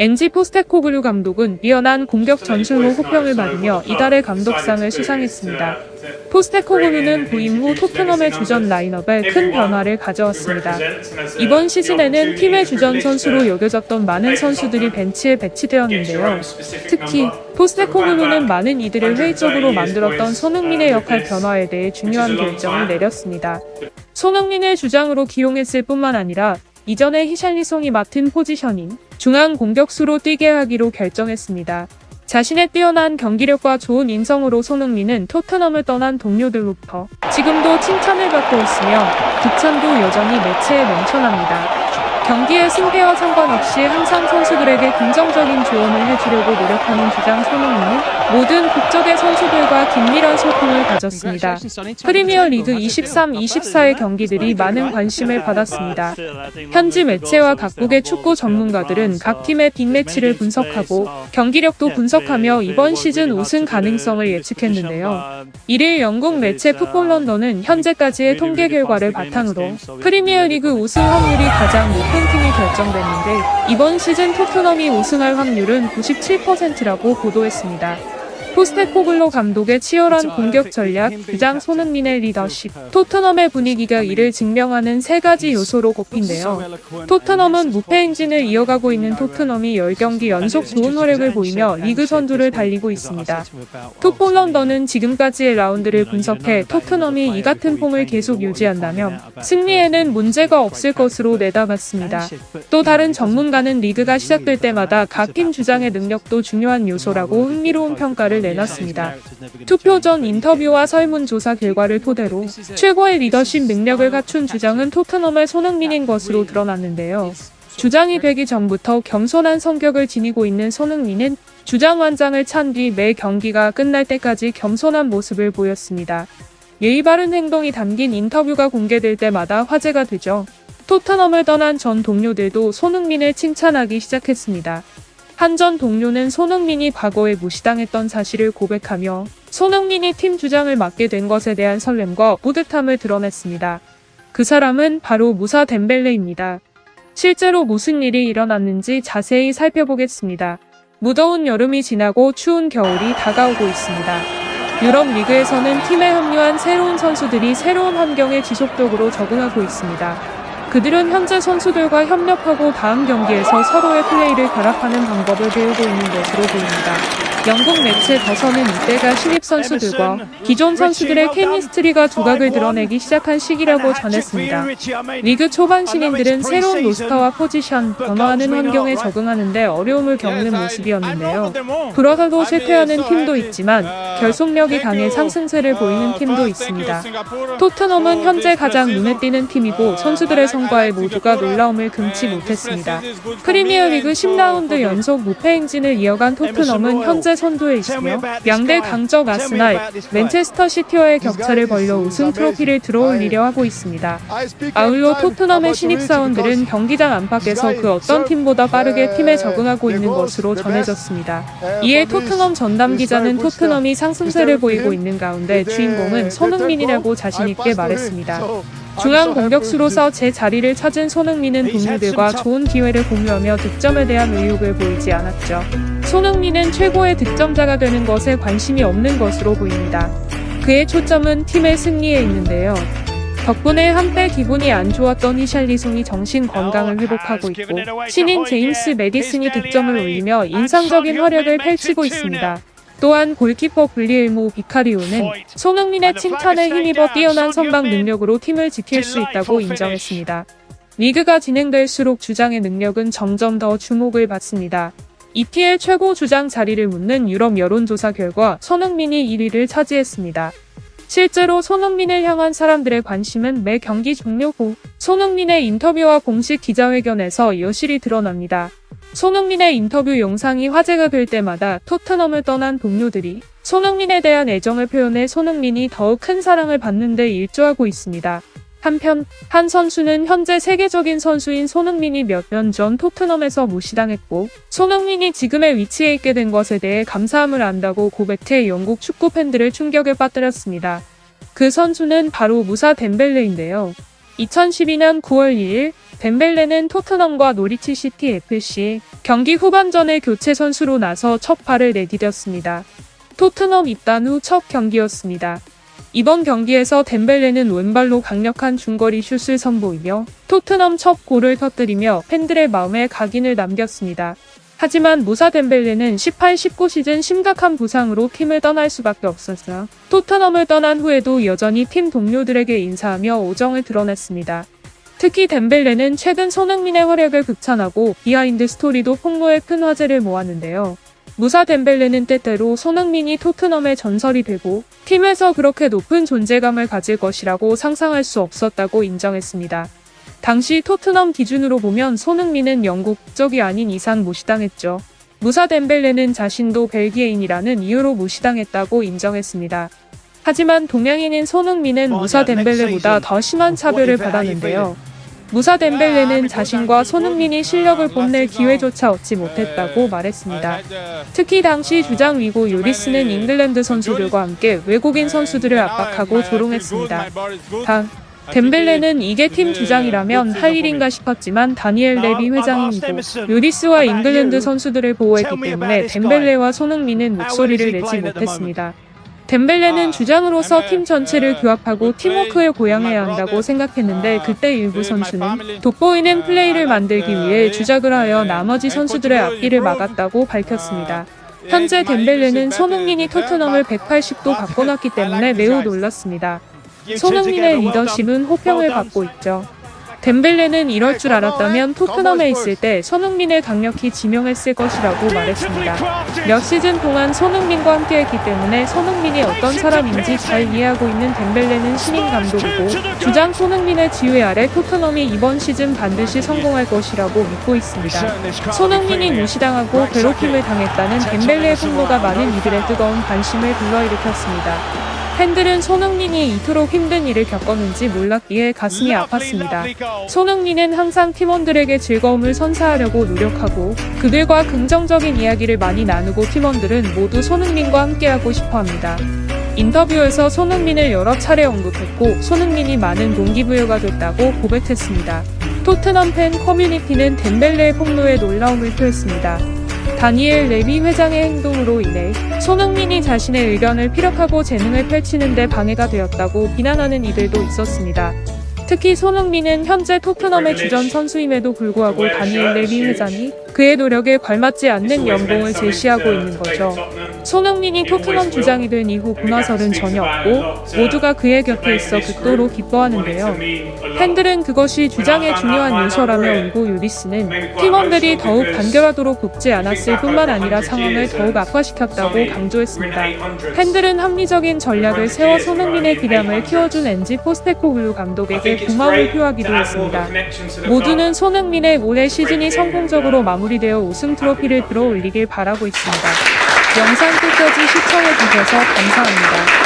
엔지 포스테코글루 감독은 뛰어난 공격 전술로 호평을 받으며 이달의 감독상을 수상했습니다. 포스테코글루는 부임 후 토트넘의 주전 라인업에 큰 변화를 가져왔습니다. 이번 시즌에는 팀의 주전 선수로 여겨졌던 많은 선수들이 벤치에 배치되었는데요. 특히 포스테코글루는 많은 이들을 회의적으로 만들었던 손흥민의 역할 변화에 대해 중요한 결정을 내렸습니다. 손흥민을 주장으로 기용했을 뿐만 아니라 이전에 히샬리송이 맡은 포지션인 중앙 공격수로 뛰게 하기로 결정했습니다. 자신의 뛰어난 경기력과 좋은 인성으로 손흥민은 토트넘을 떠난 동료들로부터 지금도 칭찬을 받고 있으며 득찬도 여전히 매체에 넘쳐납니다. 경기의 승패와 상관없이 항상 선수들에게 긍정적인 조언을 해주려고 노력하는 주장 손흥민은 모든 국적의 선수들과 긴밀한 소통을 가졌습니다. 프리미어 리그 23-24의 경기들이 많은 관심을 받았습니다. 현지 매체와 각국의 축구 전문가들은 각 팀의 빅매치를 분석하고 경기력도 분석하며 이번 시즌 우승 가능성을 예측했는데요. 1일 영국 매체 풋볼 런던은 현재까지의 통계 결과를 바탕으로 프리미어 리그 우승 확률이 가장 높은 팀이 결정됐는데 이번 시즌 토트넘이 우승할 확률은 97%라고 보도했습니다. 포스테코글로 감독의 치열한 공격 전략, 주장 손흥민의 리더십, 토트넘의 분위기가 이를 증명하는 세 가지 요소로 꼽힌데요. 토트넘은 무패 행진을 이어가고 있는 토트넘이 10경기 연속 좋은 활약을 보이며 리그 선두를 달리고 있습니다. 런던은 지금까지의 라운드를 분석해 토트넘이 이 같은 폼을 계속 유지한다면 승리에는 문제가 없을 것으로 내다봤습니다. 또 다른 전문가는 리그가 시작될 때마다 각 팀 주장의 능력도 중요한 요소라고 흥미로운 평가를 내놨습니다. 투표 전 인터뷰와 설문조사 결과를 토대로 최고의 리더십 능력을 갖춘 주장은 토트넘의 손흥민인 것으로 드러났는데요. 주장이 되기 전부터 겸손한 성격을 지니고 있는 손흥민은 주장 완장을 찬 뒤 매 경기가 끝날 때까지 겸손한 모습을 보였습니다. 예의 바른 행동이 담긴 인터뷰가 공개될 때마다 화제가 되죠. 토트넘을 떠난 전 동료들도 손흥민을 칭찬하기 시작했습니다. 한 전 동료는 손흥민이 과거에 무시당했던 사실을 고백하며 손흥민이 팀 주장을 맡게 된 것에 대한 설렘과 뿌듯함을 드러냈습니다. 그 사람은 바로 무사 덴벨레입니다. 실제로 무슨 일이 일어났는지 자세히 살펴보겠습니다. 무더운 여름이 지나고 추운 겨울이 다가오고 있습니다. 유럽 리그에서는 팀에 합류한 새로운 선수들이 새로운 환경에 지속적으로 적응하고 있습니다. 그들은 현재 선수들과 협력하고 다음 경기에서 서로의 플레이를 결합하는 방법을 배우고 있는 것으로 보입니다. 영국 매체 더서는 이때가 신입 선수들과 기존 선수들의 케미스트리가 두각을 드러내기 시작한 시기라고 전했습니다. 리그 초반 신인들은 새로운 로스터와 포지션, 변화하는 환경에 적응하는데 어려움을 겪는 모습이었는데요. 불어서도 쇠퇴하는 팀도 있지만 결속력이 강해 상승세를 보이는 팀도 있습니다. 토트넘은 현재 가장 눈에 띄는 팀이고 선수들의 성과에 모두가 놀라움을 금치 못했습니다. 프리미어리그 10라운드 연속 무패 행진을 이어간 토트넘은 현재 선두에 있으며 양대 강적 아스날, 맨체스터 시티와의 격차를 벌려 우승 트로피를 들어올리려 하고 있습니다. 아울러 토트넘의 신입사원들은 경기장 안팎에서 그 어떤 팀보다 빠르게 팀에 적응하고 있는 것으로 전해졌습니다. 이에 토트넘 전담 기자는 토트넘이 상승세를 보이고 있는 가운데 주인공은 손흥민이라고 자신있게 말했습니다. 중앙 공격수로서 제 자리를 찾은 손흥민은 동료들과 좋은 기회를 공유하며 득점에 대한 의욕을 보이지 않았죠. 손흥민은 최고의 득점자가 되는 것에 관심이 없는 것으로 보입니다. 그의 초점은 팀의 승리에 있는데요. 덕분에 한때 기분이 안 좋았던 히샬리송이 정신 건강을 회복하고 있고 신인 제임스 메디슨이 득점을 올리며 인상적인 활약을 펼치고 있습니다. 또한 골키퍼 블리엘모 비카리오는 손흥민의 칭찬에 힘입어 뛰어난 선방 능력으로 팀을 지킬 수 있다고 인정했습니다. 리그가 진행될수록 주장의 능력은 점점 더 주목을 받습니다. EPL 최고 주장 자리를 묻는 유럽 여론조사 결과 손흥민이 1위를 차지했습니다. 실제로 손흥민을 향한 사람들의 관심은 매 경기 종료 후 손흥민의 인터뷰와 공식 기자회견에서 여실히 드러납니다. 손흥민의 인터뷰 영상이 화제가 될 때마다 토트넘을 떠난 동료들이 손흥민에 대한 애정을 표현해 손흥민이 더욱 큰 사랑을 받는 데 일조하고 있습니다. 한편 한 선수는 현재 세계적인 선수인 손흥민이 몇 년 전 토트넘에서 무시당했고 손흥민이 지금의 위치에 있게 된 것에 대해 감사함을 안다고 고백해 영국 축구 팬들을 충격에 빠뜨렸습니다. 그 선수는 바로 무사 덴벨레인데요. 2012년 9월 2일 덴벨레는 토트넘과 노리치 시티 FC 경기 후반전에 교체 선수로 나서 첫 발을 내디뎠습니다. 토트넘 입단 후 첫 경기였습니다. 이번 경기에서 덴벨레는 왼발로 강력한 중거리 슛을 선보이며 토트넘 첫 골을 터뜨리며 팬들의 마음에 각인을 남겼습니다. 하지만 무사 덴벨레는 18-19 시즌 심각한 부상으로 팀을 떠날 수밖에 없었어요. 토트넘을 떠난 후에도 여전히 팀 동료들에게 인사하며 오정을 드러냈습니다. 특히 덴벨레는 최근 손흥민의 활약을 극찬하고 비하인드 스토리도 폭로에 큰 화제를 모았는데요. 무사 덴벨레는 때때로 손흥민이 토트넘의 전설이 되고 팀에서 그렇게 높은 존재감을 가질 것이라고 상상할 수 없었다고 인정했습니다. 당시 토트넘 기준으로 보면 손흥민은 영국 국적이 아닌 이상 무시당했죠. 무사 덴벨레는 자신도 벨기에인이라는 이유로 무시당했다고 인정했습니다. 하지만 동양인인 손흥민은 무사 덴벨레보다 더 심한 차별을 받았는데요. 무사 덴벨레는 자신과 손흥민이 실력을 뽐낼 기회조차 얻지 못했다고 말했습니다. 특히 당시 주장 위고 요리스는 잉글랜드 선수들과 함께 외국인 선수들을 압박하고 조롱했습니다. 단, 덴벨레는 이게 팀 주장이라면 할 일인가 싶었지만 다니엘 레비 회장이고 요리스와 잉글랜드 선수들을 보호했기 때문에 덴벨레와 손흥민은 목소리를 내지 못했습니다. 덴벨레는 주장으로서 팀 전체를 규합하고 팀워크에 고양해야 한다고 생각했는데 그때 일부 선수는 돋보이는 플레이를 만들기 위해 주작을 하여 나머지 선수들의 앞길을 막았다고 밝혔습니다. 현재 덴벨레는 손흥민이 토트넘을 180도 바꿔놨기 때문에 매우 놀랐습니다. 손흥민의 리더십은 호평을 받고 있죠. 덴벨레는 이럴 줄 알았다면 토트넘에 있을 때 손흥민을 강력히 지명했을 것이라고 말했습니다. 몇 시즌 동안 손흥민과 함께했기 때문에 손흥민이 어떤 사람인지 잘 이해하고 있는 덴벨레는 신인 감독이고 주장 손흥민의 지휘 아래 토트넘이 이번 시즌 반드시 성공할 것이라고 믿고 있습니다. 손흥민이 무시당하고 괴롭힘을 당했다는 덴벨레의 폭로가 많은 이들의 뜨거운 관심을 불러일으켰습니다. 팬들은 손흥민이 이토록 힘든 일을 겪었는지 몰랐기에 가슴이 아팠습니다. 손흥민은 항상 팀원들에게 즐거움을 선사하려고 노력하고 그들과 긍정적인 이야기를 많이 나누고 팀원들은 모두 손흥민과 함께하고 싶어 합니다. 인터뷰에서 손흥민을 여러 차례 언급했고 손흥민이 많은 동기부여가 됐다고 고백했습니다. 토트넘 팬 커뮤니티는 덴벨레의 폭로에 놀라움을 표했습니다. 다니엘 레비 회장의 행동으로 인해 손흥민이 자신의 의견을 피력하고 재능을 펼치는데 방해가 되었다고 비난하는 이들도 있었습니다. 특히 손흥민은 현재 토트넘의 주전 선수임에도 불구하고 다니엘 레비 회장이 그의 노력에 걸맞지 않는 연봉을 제시하고 있는 거죠. 손흥민이 토트넘 주장이 된 이후 문화설은 전혀 없고 모두가 그의 곁에 있어 극도로 기뻐하는데요. 팬들은 그것이 주장의 중요한 요소라며 울고 유리스는 팀원들이 더욱 간결하도록 돕지 않았을 뿐만 아니라 상황을 더욱 악화시켰다고 강조했습니다. 팬들은 합리적인 전략을 세워 손흥민의 기량을 키워준 엔지 포스테코글루 감독에게 고마움을 표하기도 했습니다. 모두는 손흥민의 올해 시즌이 성공적으로 마무리되어 우승 트로피를 들어 올리길 바라고 있습니다. 영상 끝까지 시청해주셔서 감사합니다.